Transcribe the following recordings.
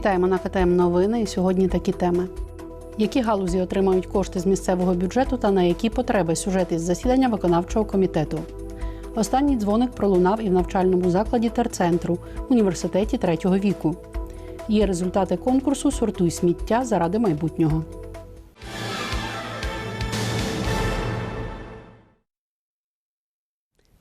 Вітаємо на КТМ Новини. І сьогодні такі теми. Які галузі отримають кошти з місцевого бюджету та на які потреби сюжет із засідання виконавчого комітету? Останній дзвоник пролунав і в навчальному закладі терцентру університеті третього віку. Є результати конкурсу Сортуй сміття заради майбутнього.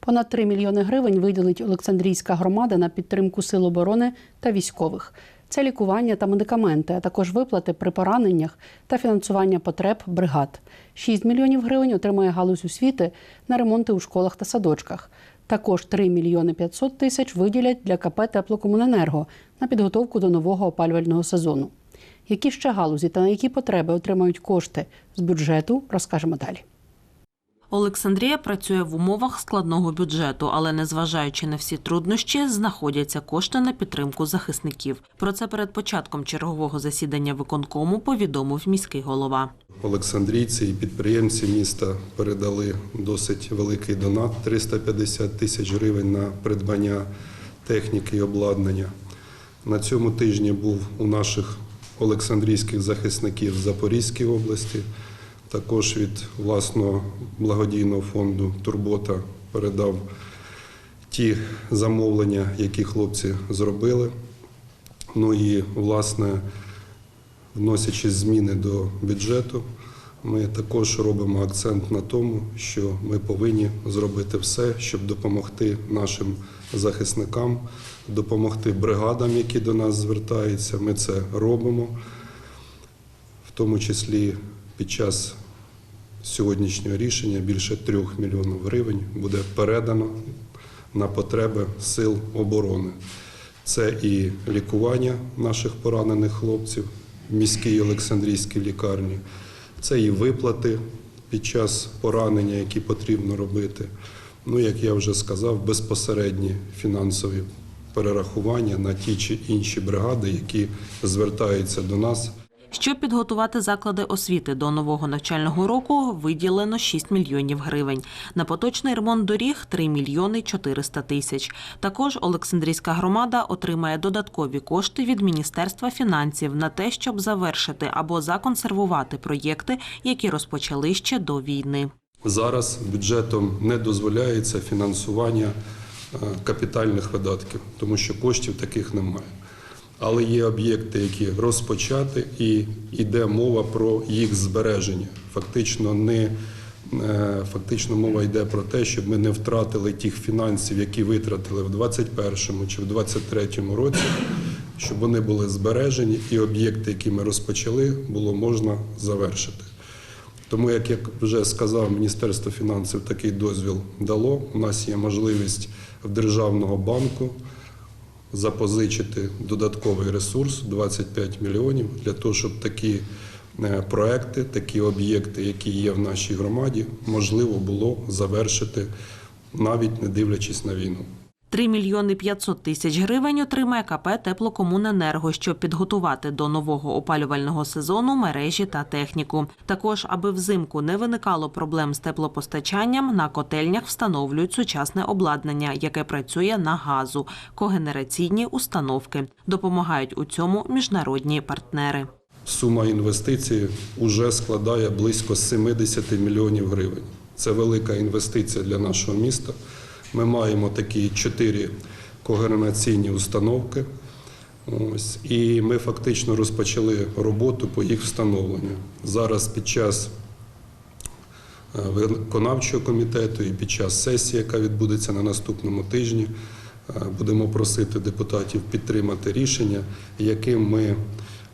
Понад 3 мільйони гривень виділить Олександрійська громада на підтримку сил оборони та військових. Це лікування та медикаменти, а також виплати при пораненнях та фінансування потреб бригад. 6 мільйонів гривень отримає галузь освіти на ремонти у школах та садочках. Також 3 мільйони 500 тисяч виділять для КП Теплокомуненерго на підготовку до нового опалювального сезону. Які ще галузі та на які потреби отримають кошти з бюджету, розкажемо далі. Олександрія працює в умовах складного бюджету, але незважаючи на всі труднощі, знаходяться кошти на підтримку захисників. Про це перед початком чергового засідання виконкому повідомив міський голова. Олександрійці і підприємці міста передали досить великий донат 350 тисяч гривень на придбання техніки і обладнання. На цьому тижні був у наших олександрійських захисників в Запорізькій області. Також від власного благодійного фонду Турбота передав ті замовлення, які хлопці зробили. Ну і власне вносячи зміни до бюджету, ми також робимо акцент на тому, що ми повинні зробити все, щоб допомогти нашим захисникам, допомогти бригадам, які до нас звертаються. Ми це робимо, в тому числі під час сьогоднішнього рішення більше трьох мільйонів гривень буде передано на потреби сил оборони. Це і лікування наших поранених хлопців в міській Олександрійській лікарні, це і виплати під час поранення, які потрібно робити. Ну, як я вже сказав, безпосередні фінансові перерахування на ті чи інші бригади, які звертаються до нас. Щоб підготувати заклади освіти до нового навчального року, виділено 6 мільйонів гривень. На поточний ремонт доріг 3 мільйони 400 тисяч. Також Олександрійська громада отримає додаткові кошти від Міністерства фінансів на те, щоб завершити або законсервувати проєкти, які розпочали ще до війни. Зараз бюджетом не дозволяється фінансування е, капітальних видатків, тому що коштів таких немає. Але є об'єкти, які розпочати, і йде мова про їх збереження. Фактично, не е, фактично мова йде про те, щоб ми не втратили тих фінансів, які витратили в 2021 чи в 2023 році, щоб вони були збережені, і об'єкти, які ми розпочали, було можна завершити. Тому, як я вже сказав, Міністерство фінансів такий дозвіл дало. У нас є можливість в Державного банку запозичити додатковий ресурс 25 мільйонів для того, щоб такі е, проекти, такі об'єкти, які є в нашій громаді, можливо було завершити навіть не дивлячись на війну. 3 мільйони 500 тисяч гривень отримає КП «Теплокомуненерго», щоб підготувати до нового опалювального сезону мережі та техніку. Також, аби взимку не виникало проблем з теплопостачанням, на котельнях встановлюють сучасне обладнання, яке працює на газу, когенераційні установки. Допомагають у цьому міжнародні партнери. Сума інвестицій вже складає близько 70 мільйонів гривень. Це велика інвестиція для нашого міста. Ми маємо такі чотири когенераційні установки. Ось, і ми фактично розпочали роботу по їх встановленню. Зараз під час е, виконавчого комітету і під час сесії, яка відбудеться на наступному тижні, е, будемо просити депутатів підтримати рішення, яким ми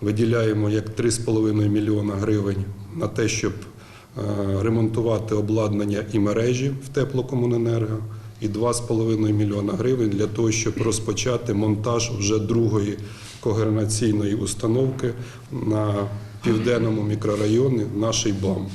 виділяємо як 3,5 мільйона гривень на те, щоб е, ремонтувати обладнання і мережі в теплокомуненерго, і 2,5 мільйона гривень для того, щоб розпочати монтаж вже другої когенераційної установки на південному мікрорайоні нашій БАМ.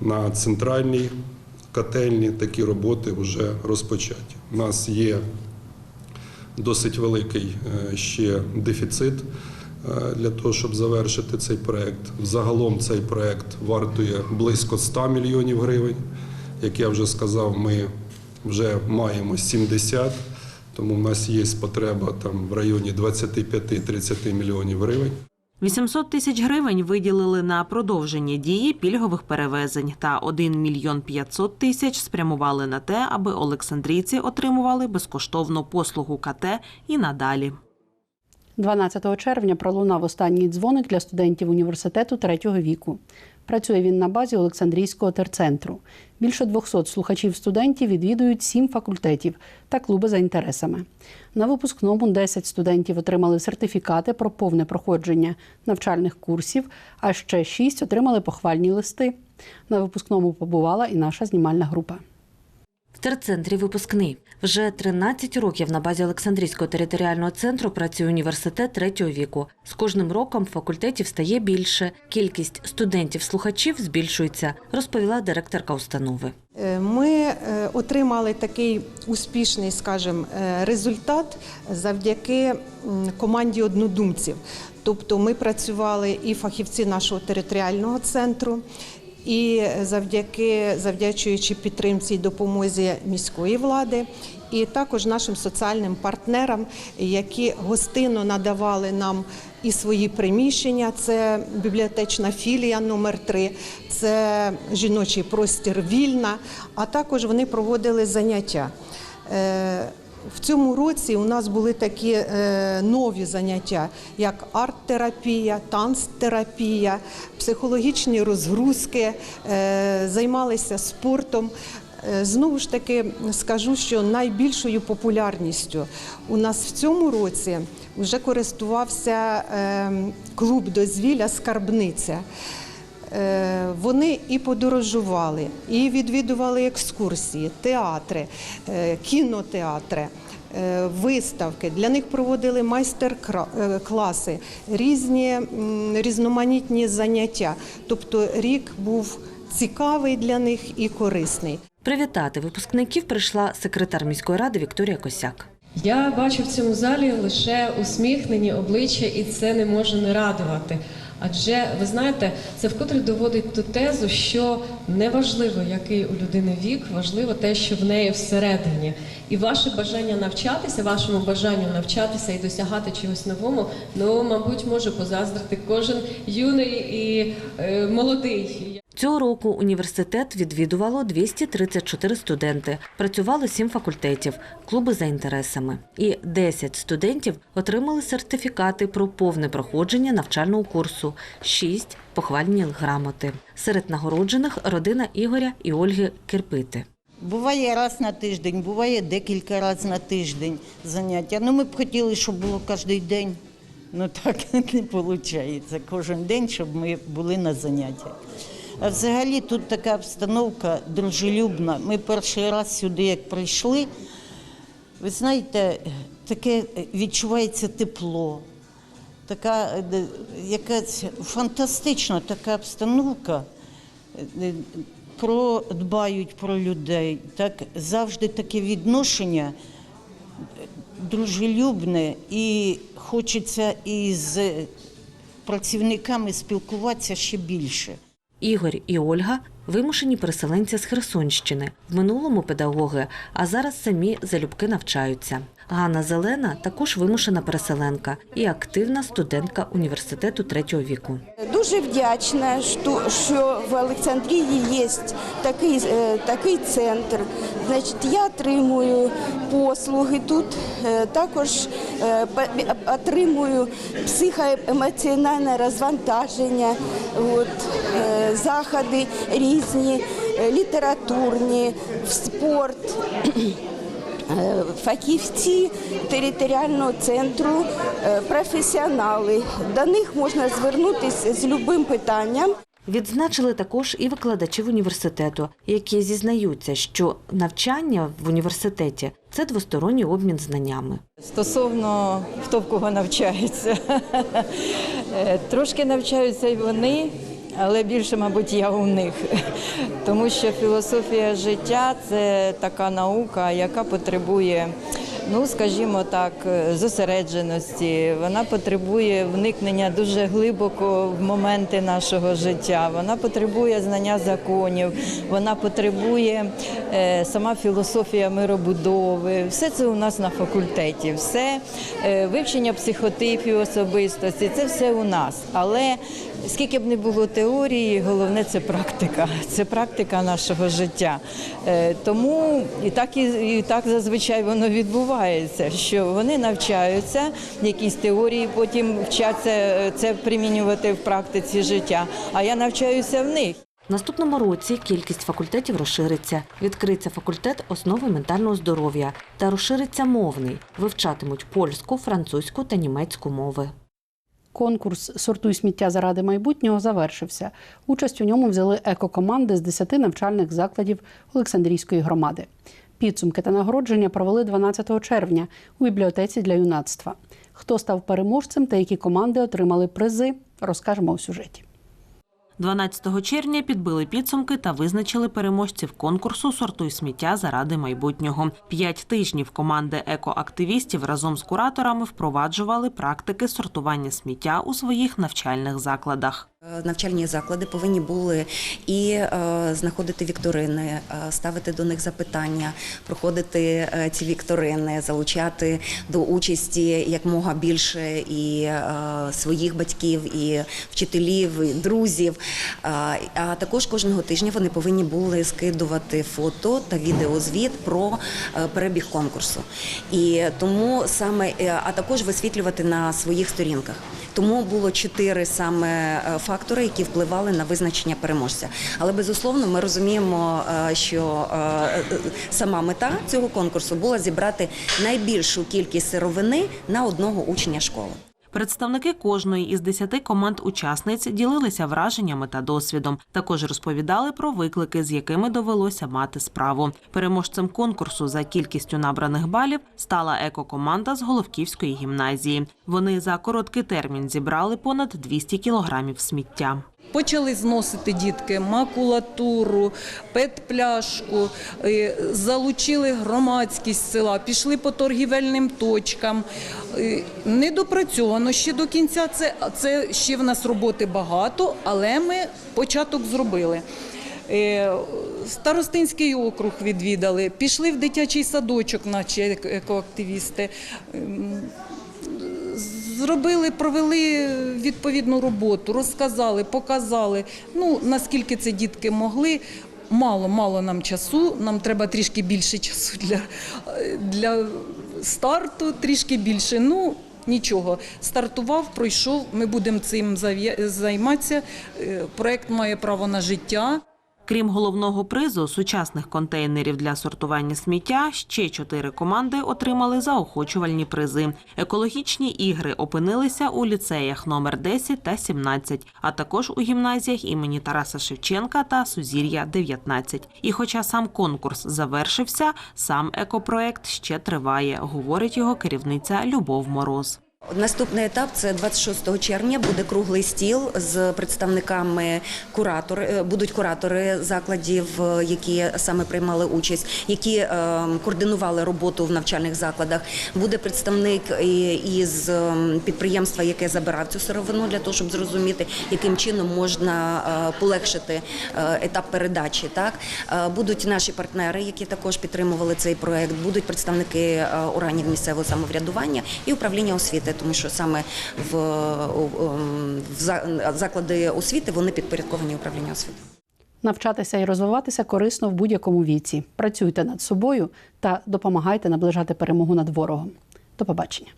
На центральній котельні такі роботи вже розпочаті. У нас є досить великий е, ще дефіцит е, для того, щоб завершити цей проект. Загалом цей проект вартує близько 100 мільйонів гривень. Як я вже сказав, ми вже маємо 70, Тому в нас є потреба там в районі 25-30 мільйонів гривень. 800 тисяч гривень виділили на продовження дії пільгових перевезень та 1 мільйон 500 тисяч спрямували на те, аби олександрійці отримували безкоштовну послугу КТ і надалі. 12 червня пролунав останній дзвоник для студентів університету третього віку. Працює він на базі Олександрійського терцентру. Більше 200 слухачів студентів відвідують сім факультетів та клуби за інтересами. На випускному 10 студентів отримали сертифікати про повне проходження навчальних курсів, а ще 6 отримали похвальні листи. На випускному побувала і наша знімальна група. В терцентрі випускний. Вже 13 років на базі Олександрійського територіального центру працює університет третього віку. З кожним роком факультетів стає більше. Кількість студентів-слухачів збільшується, розповіла директорка установи. Е, Ми е, отримали такий успішний, скажімо, е, результат завдяки команді однодумців. Тобто ми працювали і фахівці нашого територіального центру, і завдяки завдячуючи підтримці і допомозі міської влади, і також нашим соціальним партнерам, які гостинно надавали нам і свої приміщення. Це бібліотечна філія номер 3 це жіночий простір вільна. А також вони проводили заняття. В цьому році у нас були такі е, нові заняття, як арт-терапія, танцтерапія, психологічні розгрузки, е, займалися спортом. Е, Знову ж таки скажу, що найбільшою популярністю у нас в цьому році вже користувався е, клуб дозвілля Скарбниця. Е, Вони і подорожували, і відвідували екскурсії, театри, е, кінотеатри, е, виставки. Для них проводили майстер-класи, різні різноманітні заняття. Тобто рік був цікавий для них і корисний. Привітати випускників прийшла секретар міської ради Вікторія Косяк. Я бачу в цьому залі лише усміхнені обличчя, і це не може не радувати. Адже ви знаєте, це вкотре доводить ту тезу, що неважливо, який у людини вік, важливо те, що в неї всередині. І ваше бажання навчатися, вашому бажанню навчатися і досягати чогось новому, ну, мабуть, може позаздрити кожен юний і е, молодий. Цього року університет відвідувало 234 студенти. Працювало 7 факультетів, клуби за інтересами. І 10 студентів отримали сертифікати про повне проходження навчального курсу, 6 – похвальні грамоти. Серед нагороджених родина Ігоря і Ольги Кирпити. Буває раз на тиждень, буває декілька разів на тиждень заняття. Ну, ми б хотіли, щоб було кожен день. Ну так не виходить. Кожен день, щоб ми були на заняттях. А взагалі тут така обстановка дружелюбна. Ми перший раз сюди, як прийшли, ви знаєте, таке відчувається тепло, така е, якась фантастична така обстановка. Е, Про дбають про людей, так завжди таке відношення е, дружелюбне і хочеться із працівниками спілкуватися ще більше. Ігор і Ольга вимушені переселенці з Херсонщини. В минулому педагоги, а зараз самі залюбки навчаються. Ганна Зелена також вимушена переселенка і активна студентка університету третього віку. Дуже вдячна, що- в Олександрії є такий, е, такий центр. Значить, я отримую послуги тут, е, також е, отримую психоемоціональне розвантаження, от, заходи різні, літературні, спорт. Е, Фахівці територіального центру, е, професіонали. До них можна звернутися з будь-яким питанням. Відзначили також і викладачів університету, які зізнаються, що навчання в університеті це двосторонній обмін знаннями. Стосовно хто в кого навчається, Е, трошки навчаються і вони, але більше, мабуть, я у них. Тому що філософія життя це така наука, яка потребує ну скажімо так, зосередженості. Вона потребує вникнення дуже глибоко в моменти нашого життя. Вона потребує знання законів, вона потребує е, сама філософія миробудови. Все це у нас на факультеті, все е, вивчення психотипів особистості. Це все у нас. Але скільки б не було теорії, головне це практика. Це практика нашого життя. Е, Тому і так і, і так зазвичай воно відбувається, що вони навчаються якісь теорії, потім вчаться е, це примінювати в практиці життя. А я навчаюся в них. Наступному році кількість факультетів розшириться. Відкриться факультет основи ментального здоров'я та розшириться мовний. Вивчатимуть польську, французьку та німецьку мови. Конкурс Сортуй сміття заради майбутнього завершився. Участь у ньому взяли екокоманди з 10 навчальних закладів Олександрійської громади. Підсумки та нагородження провели 12 червня у бібліотеці для юнацтва. Хто став переможцем та які команди отримали призи, розкажемо у сюжеті. 12 червня підбили підсумки та визначили переможців конкурсу Сортуй сміття заради майбутнього. П'ять тижнів команди екоактивістів разом з кураторами впроваджували практики сортування сміття у своїх навчальних закладах. Е, Навчальні заклади повинні були і е, знаходити вікторини, е, ставити до них запитання, проходити ці вікторини, залучати до участі якмога більше і своїх батьків, і вчителів, і друзів. А також кожного тижня вони повинні були скидувати фото та відеозвіт про перебіг конкурсу. І тому саме, а також висвітлювати на своїх сторінках. Тому було чотири саме е, фактори, які впливали на визначення переможця. Але безусловно, ми розуміємо, е, що е, е, сама мета цього конкурсу була зібрати найбільшу кількість сировини на одного учня школи. Представники кожної із десяти команд учасниць ділилися враженнями та досвідом. Також розповідали про виклики, з якими довелося мати справу. Переможцем конкурсу за кількістю набраних балів стала екокоманда з Головківської гімназії. Вони за короткий термін зібрали понад 200 кілограмів сміття. Почали зносити дітки макулатуру, пет-пляшку, е, залучили громадськість села, пішли по торгівельним точкам. Е, Не допрацьовано ще до кінця. Це, це ще в нас роботи багато, але ми початок зробили. Е, Старостинський округ відвідали, пішли в дитячий садочок, наші екоактивісти. Зробили, провели відповідну роботу, розказали, показали. Ну наскільки це дітки могли. Мало, мало нам часу. Нам треба трішки більше часу для, для старту, трішки більше. Ну нічого. Стартував, пройшов. Ми будемо цим займатися. Е, Проект має право на життя. Крім головного призу сучасних контейнерів для сортування сміття, ще чотири команди отримали заохочувальні призи. Екологічні ігри опинилися у ліцеях номер 10 та 17, а також у гімназіях імені Тараса Шевченка та Сузір'я 19. І хоча сам конкурс завершився, сам екопроект ще триває, говорить його керівниця Любов Мороз. Наступний етап це 26 червня. Буде круглий стіл з представниками куратор. е, Будуть куратори закладів, е, які саме приймали участь, які е, координували роботу в навчальних закладах. Буде представник із підприємства, яке забирав цю сировину, для того, щоб зрозуміти, яким чином можна полегшити етап передачі. Так будуть наші партнери, які також підтримували цей проект. Будуть представники органів місцевого самоврядування і управління освіти, тому що саме в, ем, в заклади освіти вони підпорядковані управлінню освіти. Навчатися і розвиватися корисно в будь-якому віці. Працюйте над собою та допомагайте наближати перемогу над ворогом. До побачення.